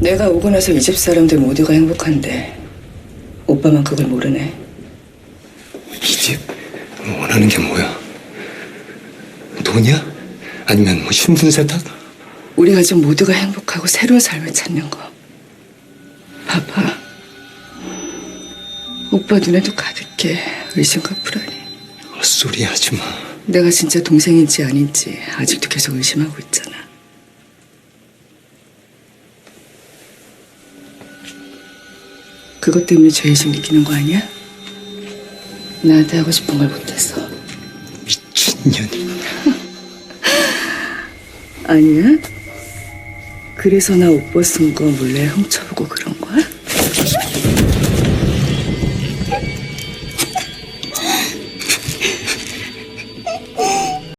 내가 오고 나서 이 집 사람들 모두가 행복한데 오빠만 그걸 모르네. 이 집 원하는 게 뭐야? 돈이야? 아니면 뭐 신분 세탁? 우리 가족 모두가 행복하고 새로운 삶을 찾는 거. 봐봐. 오빠 눈에도 가득해 의심과 불안이. 헛소리 하지 마. 내가 진짜 동생인지 아닌지 아직도 계속 의심하고 있잖아. 그것 때문에 죄의식 느끼는 거 아니야? 나한테 하고 싶은 걸 못해서. 미친년이. 아니야? 그래서 나 옷 벗은 거 몰래 훔쳐보고 그런 거야?